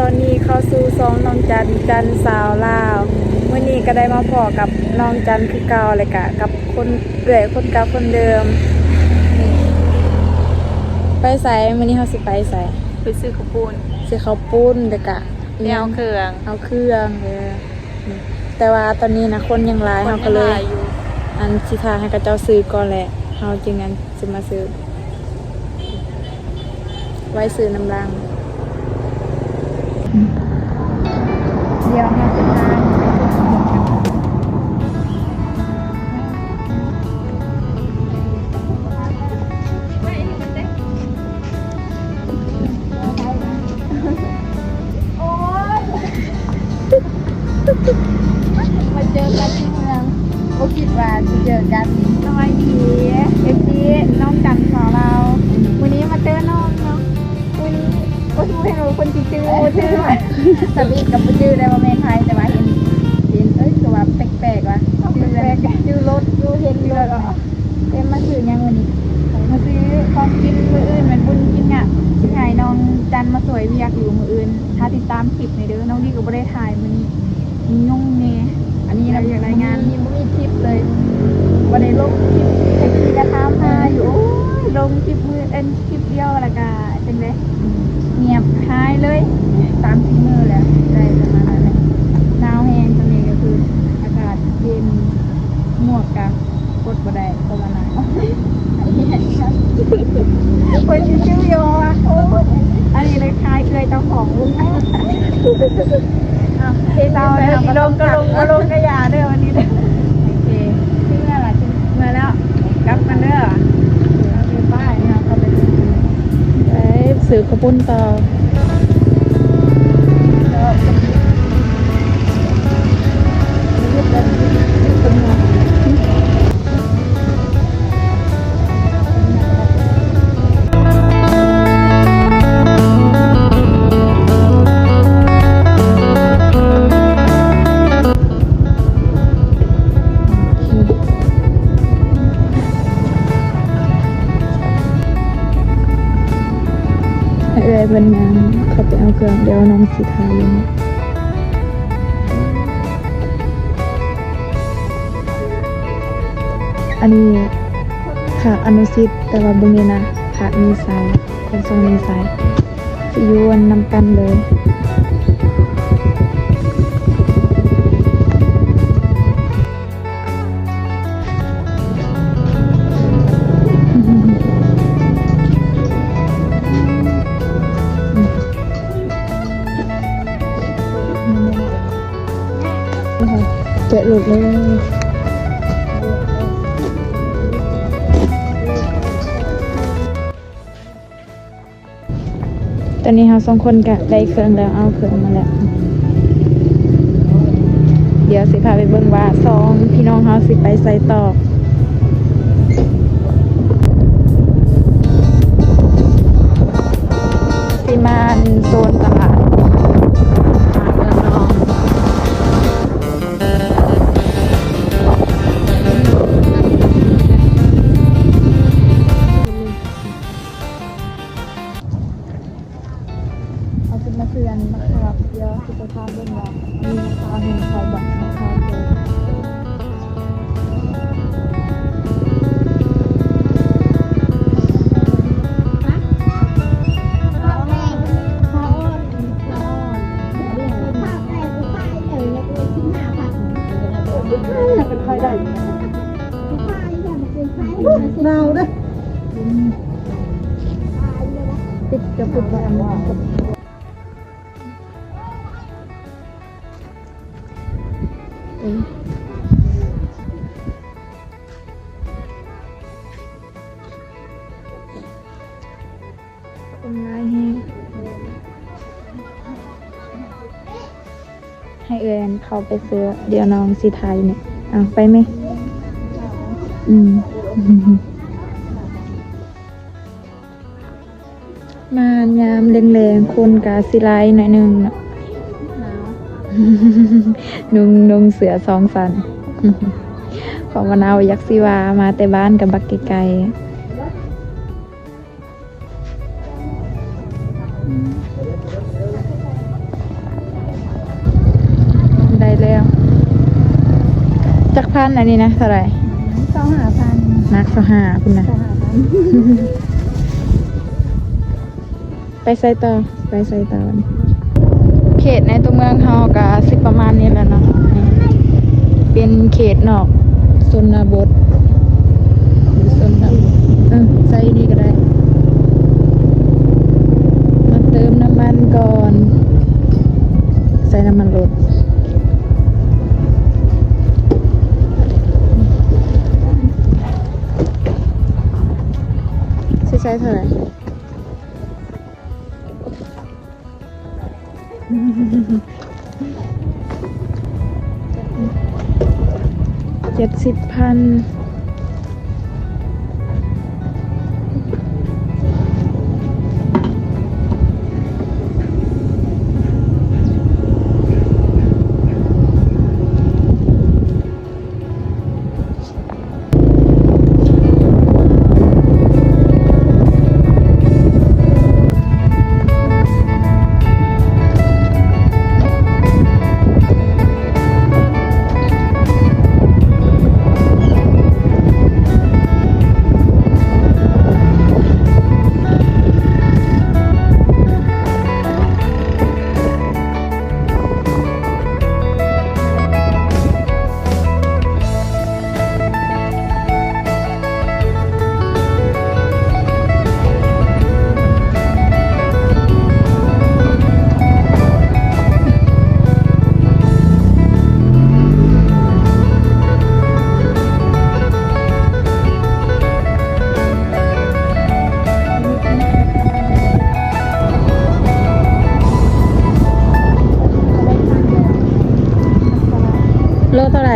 ตอนนี้เข้าสู่ซองน้องจันจันสาวลาววันนี้ก็ได้มาพอกับน้องจันคือเก่าเลยกะกับคนเอื่อยคนเก่าคนเดิม ไปใส่วันนี้เขาสิไปใส่ไปซื้อข้าวปุ้นซื้อข้าวปุ้นแต่กะไปเอาเครื่องเอาเครื่องเออนี่แต่ว่าตอนนี้นะคนยังหลายเขาก็เลยคนงหอยู่อันสิทาให้กับเจ้าซื้อก่อนแหละเขาจึงงั้นจะมาซื้อ ไว้ซื้อน้ำรัง ดูเห็นอยู่แล้วก็เอ็มมาซื้อยังวันนี้มาซื้อของกินมืออื่นเหมือนบุญกินอะที่ไงน้องจันมาสวยเวียกอยู่มืออื่น ถ้าติดตามคลิปในเด้อน้องดีก็ไม่ได้ถ่ายมันนี้มียุ่งเน่อันนี้เราอยากรายงานมีมีคลิปเลยวันนี้ลงคลิปแท็กซี่กระทำมาอยู่โอ้ยลงคลิปมือเอ็นคลิปเดียวละกะจังเลยเงียบหายเลยสามสี่มือแล้วได้ประมาณนั้นหนาวแห้งตอนนี้ก็คืออากาศเย็นหมวกกับ กดบ่ได้ประมาณนั้คนที่ชื่อโยอะโอ้อันนี้เลยคลายเคยเจ้าของลุงนะเฮ้ยเราเนี่ยลงก็ลงก็ลงกระยาเด้อวันนี้เด้อโอเคที่เมื่อไหร่เมื่อแล้วกลับกันเด้อโอเคป้ายเนี่ยก็ไปไปซื้อข้าวปุ้นต่อ รื่องเดี๋ยวน้องสีทายู่นี่อันนี้ผักอนุสิตแต่ว่าเบางนี้นะผักมีสายคนทรงมีสายสิยวนนำกันเลย หลุดเลยตอนนี้เราสองคนก็ได้เครื่องแล้วเอาเครื่องมาแล้ว เดี๋ยวสิพาไปเบิ่งว่าสองพี่น้องเขาสิไปใส่ต่อ ได้นาวเด้ติดจะปุดแบบว่าเอ้ยเป็นไรให้เอือนเขาไปซื้อ เดี๋ยวน้องสิทยเนี่ย อะไปไหม อืม มายามแรงๆคนกาสิไลหน่อยหนึงน่ะนุงนุงเสือสองสัน ของมะนาวยักษ์สิวามาแต่บ้านกับบักไกลๆ จักพันอันนี้นะเท่าไหร่สองหาพันนักสหาคุณนะสองหาพันไปไซต่อไปไซต่อเขตในตัวเมืองเฮาก็สิประมาณนี้แหล้วเนาะนี่เป็นเขตนอกชนบทหรือชนบทเออใส่นี่ก็ได้ มาเติมน้ำมันก่อน ใส่น้ำมันรถ ใช้ใช้เท่าไหร่เจ็ดสิบพัน ตัวอะไร